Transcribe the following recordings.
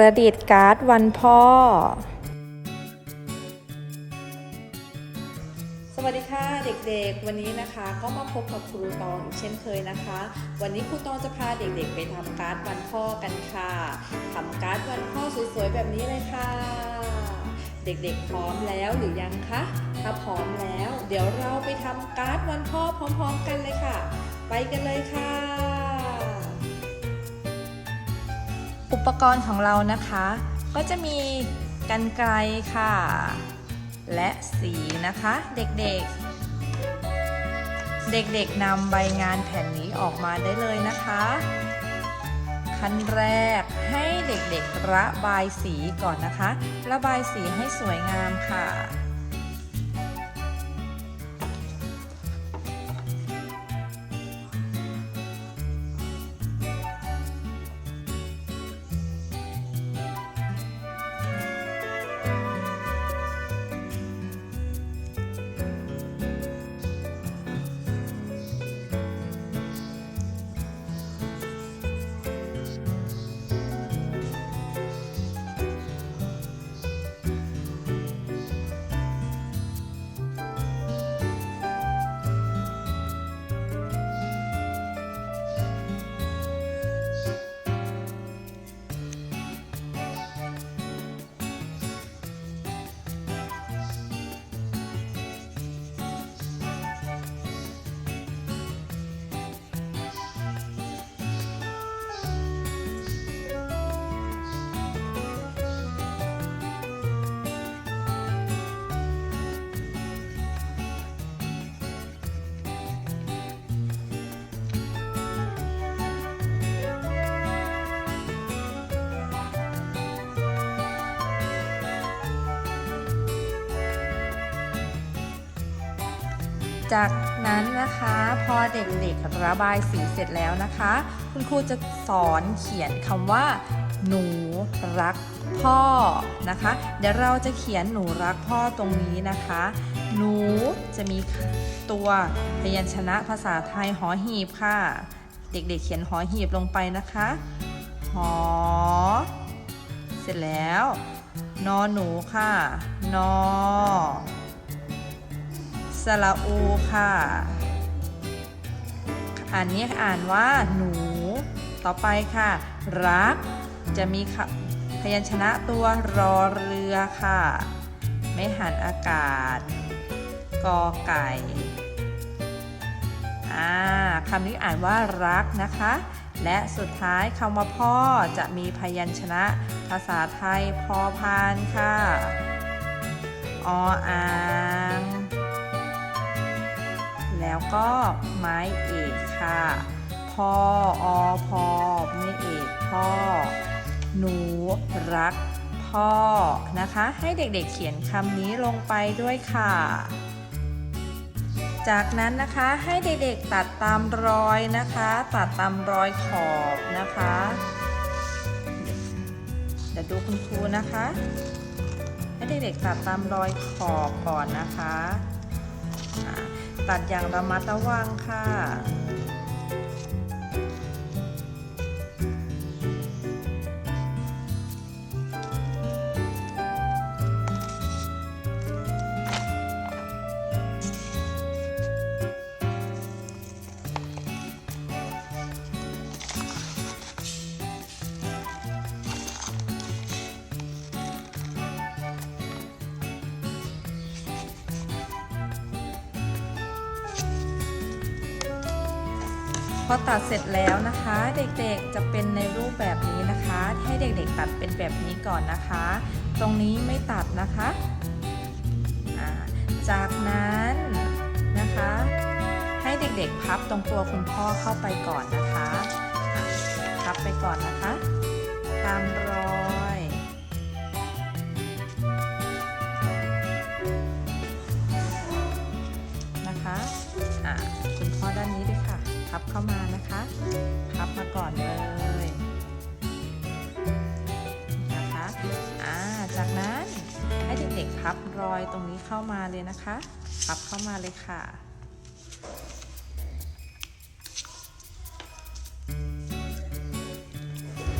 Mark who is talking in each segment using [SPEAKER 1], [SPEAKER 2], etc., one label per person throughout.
[SPEAKER 1] ประดิษฐ์การ์ดวันพ่อ สวัสดีค่ะเด็กๆ วันนี้นะคะก็มาพบกับครูตองอีกเช่นเคยนะคะ วันนี้ครูตองจะพาเด็กๆ ไปทำการ์ดวันพ่อกันค่ะทำการ์ดวันพ่อสวยๆแบบนี้เลยค่ะ เด็กๆพร้อมแล้วหรือยังคะถ้าพร้อมแล้ว เดี๋ยวเราไปทำการ์ดวันพ่อพร้อม ๆ กันเลยค่ะ ไปกันเลยค่ะ อุปกรณ์ของเรานะคะ ก็จะมีกันไกลค่ะ และสีนะคะเด็กๆ เด็กๆนำใบงานแผ่นนี้ออกมาได้เลยนะคะ ขั้นแรกให้เด็กๆระบายสีก่อนนะคะ ระบายสีให้สวยงามค่ะ จากนั้นนะคะพอเด็กๆระบายสีเสร็จแล้วนะคะ คุณครูจะสอนเขียนคำว่า หนูรักพ่อนะคะ เดี๋ยวเราจะเขียนหนูรักพ่อตรงนี้นะคะ หนูจะมีตัวพยัญชนะภาษาไทยหอหีบค่ะ เด็กๆเขียนหอหีบลงไปนะคะหอเสร็จแล้ว นอหนูค่ะ นอ สระอูค่ะอันนี้อ่านว่าหนู ต่อไปค่ะ รัก จะมีคพยัญชนะตัวรอเรือค่ะ ไม่หันอากาศ กอไก่อ่าคำนี้อ่านว่ารักนะคะ และสุดท้ายคำว่าพ่อจะมีพยัญชนะภาษาไทยพอพานค่ะ ออ่าง แล้วก็ไม้เอกค่ะพ่ออพอไม่เอกพ่อ หนูรักพ่อนะคะ ให้เด็กๆเขียนคำนี้ลงไปด้วยค่ะ จากนั้นนะคะให้เด็กๆตัดตามรอยนะคะ ตัดตามรอยขอบนะคะเดี๋ยวดูคุณครูนะคะ ให้เด็กๆตัดตามรอยขอบก่อนนะคะ ตัดอย่างระมัดระวังค่ะ พอตัดเสร็จแล้วนะคะ เด็กๆจะเป็นในรูปแบบนี้นะคะ ให้เด็กๆตัดเป็นแบบนี้ก่อนนะคะ ตรงนี้ไม่ตัดนะคะ จากนั้นนะคะ ให้เด็กๆพับตรงตัวคุณพ่อเข้าไปก่อนนะคะะพับไปก่อนนะคะ ตามรอยนะคะะคุณพ่อด้านนี้ พับเข้ามานะคะ พับมาก่อนเลยนะคะอ่าจากนั้นให้เด็กๆพับรอยตรงนี้เข้ามาเลยนะคะ พับเข้ามาเลยค่ะ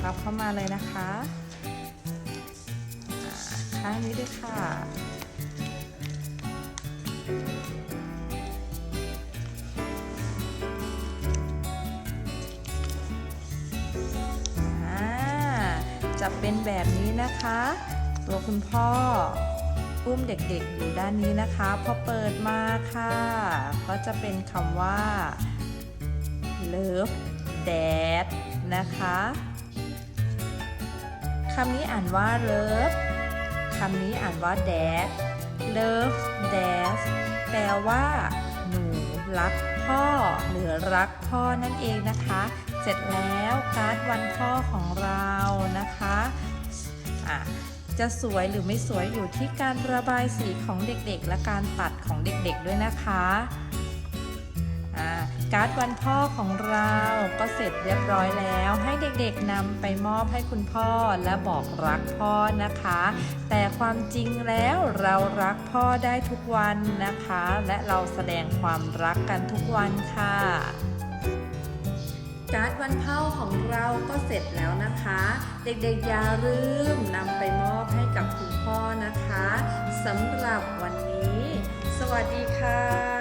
[SPEAKER 1] พับเข้ามาเลยนะคะข้างนี้ด้วยค่ะ จะเป็นแบบนี้นะคะตัวคุณพ่ออุ้มเด็กๆอยู่ด้านนี้นะคะพอเปิดมาค่ะ ก็จะเป็นคำว่า love dad นะคะคำนี้อ่านว่า love คำนี้อ่านว่า dad love dad แปลว่า หนูรักพ่อหรือรักพ่อนั่นเองนะคะ สร็จแล้วการ์ดวันพ่อของเรานะคะะจะสวยหรือไม่สวยอยู่ที่การระบายสีของเด็กๆ และการตัดของเด็กๆด้วยนะคะการ์ดวันพ่อของเราก็เสร็จเรียบร้อยแล้ว ให้เด็กๆนำไปมอบให้คุณพ่อและบอกรักพ่อนะคะ แต่ความจริงแล้วเรารักพ่อได้ทุกวันนะคะ และเราแสดงความรักกันทุกวันค่ะ การ์ดวันเพ่าของเราก็เสร็จแล้วนะคะ เด็กๆอย่าลืมนำไปมอบให้กับคุณพ่อนะคะสำหรับวันนี้ สวัสดีค่ะ